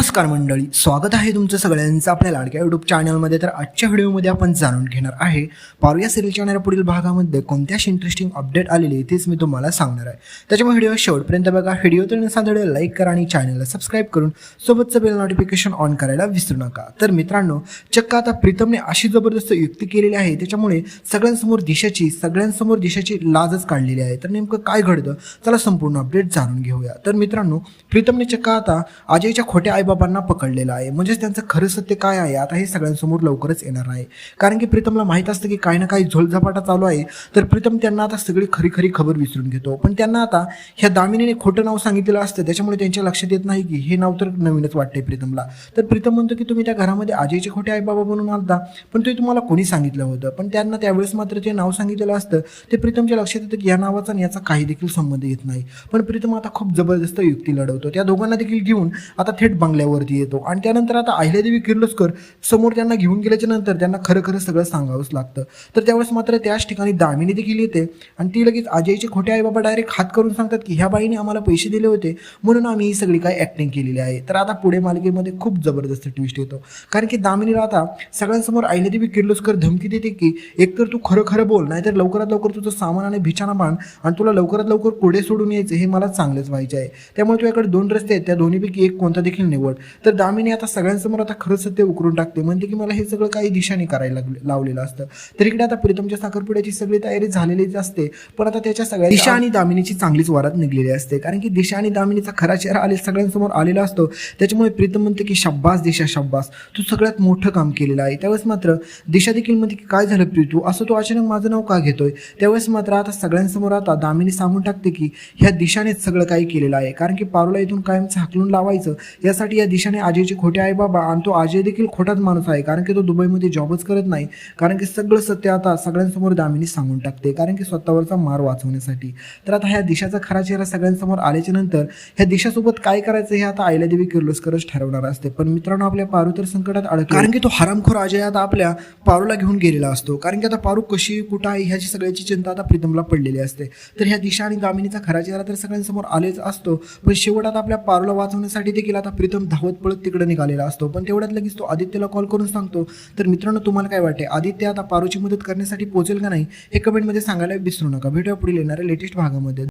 नमस्कार मंडळी स्वागत आहे तुमचं सगळ्यांचं आपल्या लाडक्या युट्यूब चॅनलमध्ये तर आजच्या व्हिडिओमध्ये आपण जाणून घेणार आहे पारू या सिरियलच्या येणाऱ्या पुढील भागामध्ये कोणत्याशी इंटरेस्टिंग अपडेट आलेली तेच मी तुम्हाला सांगणार आहे. त्याच्यामुळे व्हिडिओ शेवटपर्यंत बघा व्हिडिओ तर साधडे लाईक करा आणि चॅनलला सबस्क्राईब करून सोबतचं बेल नोटिफिकेशन ऑन करायला विसरू नका. तर मित्रांनो चक्क आता प्रीतमने अशी जबरदस्त युक्ती केलेली आहे त्याच्यामुळे सगळ्यांसमोर दिशाची सगळ्यांसमोर दिशाची लाजच काढलेली आहे. तर नेमकं काय घडतं? त्याला संपूर्ण अपडेट जाणून घेऊया. तर मित्रांनो प्रीतमने चक्क आता अजयच्या खोट्या साईबाबांना पकडलेलं आहे. म्हणजेच त्यांचं खरं सत्य काय आहे? आता हे सगळ्यांसमोर लवकरच येणार आहे. कारण की प्रीतमला माहीत असतं की काही ना काही झोलझपाटा चालू आहे. तर प्रीतम त्यांना आता सगळी खरी खरी खबर विसरून घेतो. पण त्यांना आता ह्या दामिनीने खोटं नाव सांगितलेलं असतं. त्याच्यामुळे त्यांच्या लक्षात येत नाही की हे नाव तर नवीनच वाटते प्रीतमला. तर प्रीतम म्हणतो की तुम्ही त्या घरामध्ये आजीचे खोटे आईबाबा म्हणून आणता पण ते तुम्हाला कोणी सांगितलं होतं? पण त्यांना त्यावेळेस मात्र ते नाव सांगितलेलं असतं ते प्रीतमच्या लक्षात येतं की या नावाचा आणि याचा काही देखील संबंध येत नाही. पण प्रीतम आता खूप जबरदस्त युक्ती लढवतो. त्या दोघांना देखील घेऊन आता थेट बंगल्यावरती येतो. आणि त्यानंतर आता अहिल्यादेवी किर्लोस्कर समोर त्यांना घेऊन गेल्याच्यानंतर त्यांना खरं खरं सगळं सांगावंच लागतं. तर त्यावेळेस मात्र त्याच ठिकाणी दामिनी देखील येते आणि ती लगेच अजयचे खोटे आई बाबा डायरेक्ट हात करून सांगतात की ह्या बाईने आम्हाला पैसे दिले होते म्हणून आम्ही ही सगळी काय ॲक्टिंग केलेली आहे. तर आता पुढे मालिकेमध्ये खूप जबरदस्त ट्विस्ट येतो. कारण की दामिनीला आता सगळ्यांसमोर अहिल्यादेवी किर्लोस्कर धमकी देते की एकतर तू खरं खरं बोल नाहीतर लवकरात लवकर तुझं सामान आणि भिचाना बांध आणि तुला लवकरात लवकर पुढे सोडून यायचं हे मला चांगलंच व्हायचं आहे त्यामुळे तुझ्याकडे दोन रस्ते आहेत त्या दोन्हीपैकी एक कोणता देखील निवड तर दामिनी आता सगळ्यांसमोर आता खरं सत्य उकरून टाकते. म्हणते की मला हे सगळं काही दिशाने करायला लागले- लावलेलं असतं. तर इकडे आता प्रीतमच्या साखरपुड्याची सगळी तयारी झालेलीच असते. पण आता त्याच्या सगळ्या दिशा आणि दामिनीची चांगलीच वारात निघलेली असते. कारण की दिशा आणि दामिनीचा खरा चेहरा आले सगळ्यांसमोर आलेला असतो. त्याच्यामुळे प्रीतम म्हणते की शब्बास दिशा शब्बास. तू सगळ्यात मोठं काम केलेलं आहे. त्यावेळेस मात्र दिशा देखील म्हणते की काय झालं प्रीतू? असं तू अचानक माझं नाव का घेतोय? त्यावेळेस मात्र आता सगळ्यांसमोर आता दामिनी सांगून टाकते की ह्या दिशानेच सगळं काही केलेलं आहे. कारण की पारूला इथून कायमचं हाकलून लावायचं यासाठी या दिशाने अजयचे खोटे आहे बाबा आणि तो अजय देखील खोटाच माणूस आहे. कारण की तो दुबईमध्ये जॉबच करत नाही. कारण की सगळं सत्य आता सगळ्यांसमोर दामिनी सांगून टाकते. कारण की स्वतःवरचा मार वाचवण्यासाठी. तर आता ह्या दिशाचा खरा चेहरा सगळ्यांसमोर आल्याच्यानंतर ह्या दिशासोबत काय करायचं हे आता आयलादेवी किर्लोस्करच ठरवणार असते. पण मित्रांनो आपल्या पारू तर संकटात अडक कारण की तो हरामखोर अजय आता आपल्या पारूला घेऊन गेलेला असतो. कारण की आता पारू कशी कुठं आहे ह्याची सगळ्याची चिंता आता प्रीतमला पडलेली असते. तर ह्या दिशा आणि दामिनीचा खरा चेहरा तर सगळ्यांसमोर आलेच असतो. पण शेवट आता आपल्या पारूला वाचवण्यासाठी देखील आता प्रीतम धावत पळत तिकडे निघालेला असतो. पण तेवढ्यात लगेच तो आदित्यला कॉल करून सांगतो तर मित्रांनो तुम्हाला काय वाटते आदित्य आता पारूची मदत करण्यासाठी पोहोचेल का नाही? हे कमेंटमध्ये सांगायला विसरू नका. भेटूया पुढील येणाऱ्या लेटेस्ट भागामध्ये.